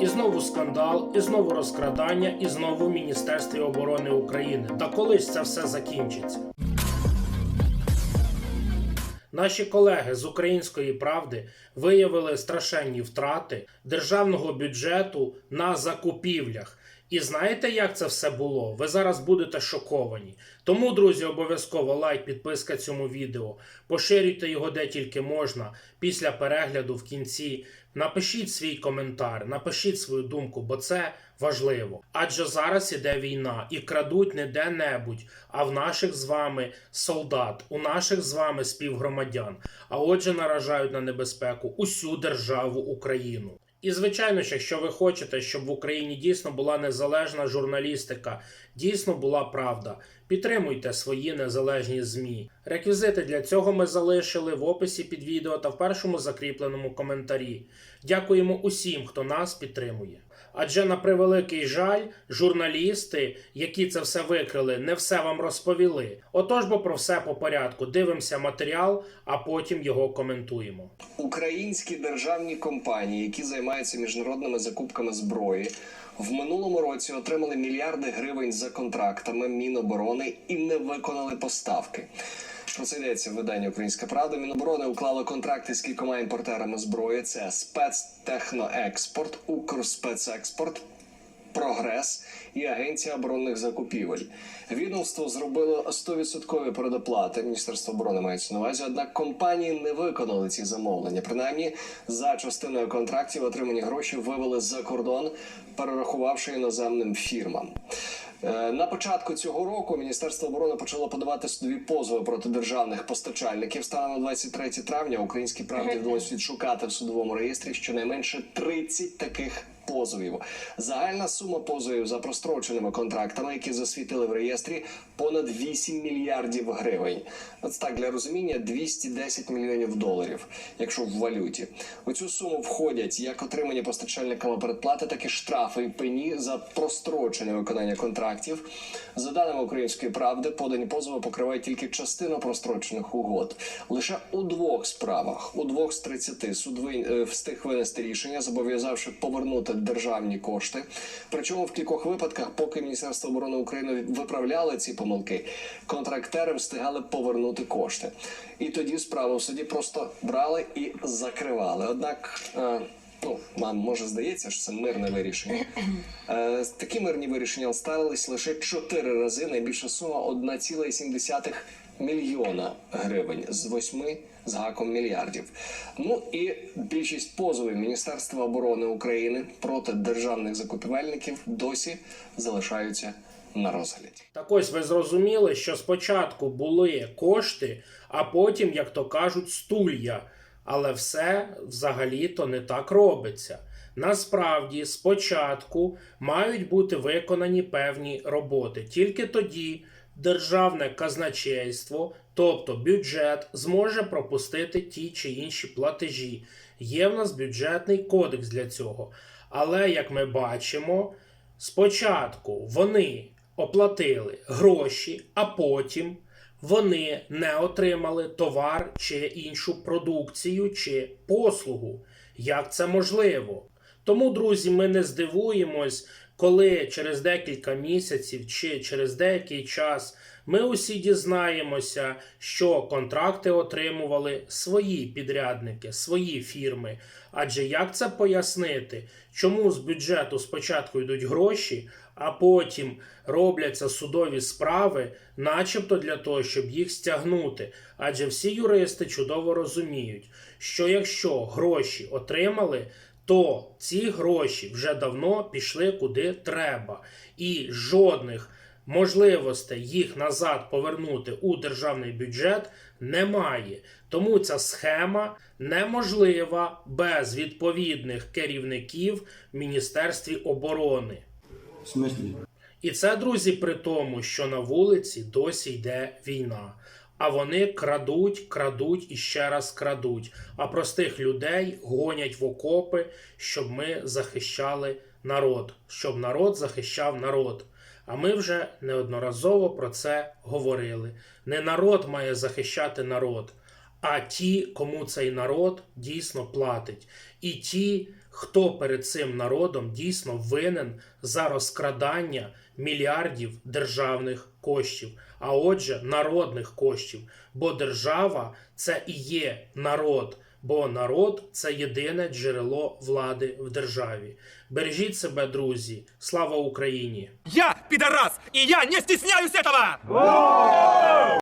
І знову скандал, і знову розкрадання, і знову Міністерстві оборони України. Та колись це все закінчиться. Наші колеги з української правди виявили страшенні втрати державного бюджету на закупівлях. І знаєте, як це все було? Ви зараз будете шоковані. Тому, друзі, обов'язково лайк, підписка цьому відео. Поширюйте його де тільки можна. Після перегляду в кінці напишіть свій коментар, напишіть свою думку, бо це важливо. Адже зараз іде війна і крадуть не де-небудь, а в наших з вами солдат, у наших з вами співгромадян. А отже, наражають на небезпеку усю державу Україну. І звичайно ж, якщо ви хочете, щоб в Україні дійсно була незалежна журналістика, дійсно була правда, підтримуйте свої незалежні ЗМІ. Реквізити для цього ми залишили в описі під відео та в першому закріпленому коментарі. Дякуємо усім, хто нас підтримує. Адже на превеликий жаль, журналісти, які це все викрили, не все вам розповіли. Отож, бо про все по порядку. Дивимося матеріал, а потім його коментуємо. Українські державні компанії, які займаються міжнародними закупками зброї, в минулому році отримали мільярди гривень за контрактами Міноборони і не виконали поставки. Про це йдеться в виданні Українська Правда. Міноборони уклало контракти з кількома імпортерами зброї: це спецтехноекспорт, Укрспецекспорт, Прогрес і Агенція оборонних закупівель. Відомство зробило 100% передоплати. Міністерство оборони мається на увазі. Однак компанії не виконали ці замовлення. Принаймні, за частиною контрактів отримані гроші вивели за кордон, перерахувавши іноземним фірмам. Е, На початку цього року Міністерство оборони почало подавати судові позови проти державних постачальників. Станом на 23 травня українській правді вдалося відшукати в судовому реєстрі щонайменше 30 таких позовів. Загальна сума позовів за простроченими контрактами, які засвітили в реєстрі, понад 8 мільярдів гривень. От так для розуміння 210 мільйонів доларів, якщо в валюті. У цю суму входять як отримані постачальниками передплати, так і штрафи і пені за прострочене виконання контрактів. За даними української правди, подані позови покривають тільки частину прострочених угод. Лише у двох справах, у двох з 30 суд ви- встиг винести рішення, зобов'язавши повернути державні кошти. Причому в кількох випадках, поки Міністерство оборони України виправляли ці помилки, контрактери встигали повернути кошти. І тоді справу в суді просто брали і закривали. Однак. е, Ну, вам може здається, що це мирне вирішення. Е, такі мирні вирішення ставились лише чотири рази. Найбільша сума 1,7 мільйона гривень з восьми з гаком мільярдів. Ну і більшість позовів Міністерства оборони України проти державних закупівельників досі залишаються на розгляді. Так ось ви зрозуміли, що спочатку були кошти, а потім, як то кажуть, стулья. Але все взагалі-то не так робиться. Насправді, спочатку мають бути виконані певні роботи. Тільки тоді державне казначейство, тобто бюджет, зможе пропустити ті чи інші платежі. Є в нас бюджетний кодекс для цього. Але як ми бачимо, спочатку вони оплатили гроші, а потім вони не отримали товар чи іншу продукцію чи послугу. Як це можливо? Тому, друзі, ми не здивуємось, коли через декілька місяців чи через деякий час ми усі дізнаємося, що контракти отримували свої підрядники, свої фірми. Адже як це пояснити, чому з бюджету спочатку йдуть гроші, а потім робляться судові справи, начебто для того, щоб їх стягнути. Адже всі юристи чудово розуміють, що якщо гроші отримали, то ці гроші вже давно пішли куди треба, і жодних можливостей їх назад повернути у державний бюджет немає. Тому ця схема неможлива без відповідних керівників в Міністерстві оборони. І це, друзі, при тому, що на вулиці досі йде війна. А вони крадуть, крадуть і ще раз крадуть. А простих людей гонять в окопи, щоб ми захищали народ, щоб народ захищав народ. А ми вже неодноразово про це говорили. Не народ має захищати народ, а ті, кому цей народ дійсно платить. І ті, хто перед цим народом дійсно винен за розкрадання мільярдів державних коштів, а отже, народних коштів. Бо держава це і є народ, бо народ це єдине джерело влади в державі. Бережіть себе, друзі! Слава Україні! Я пидорас, и я не стесняюсь этого!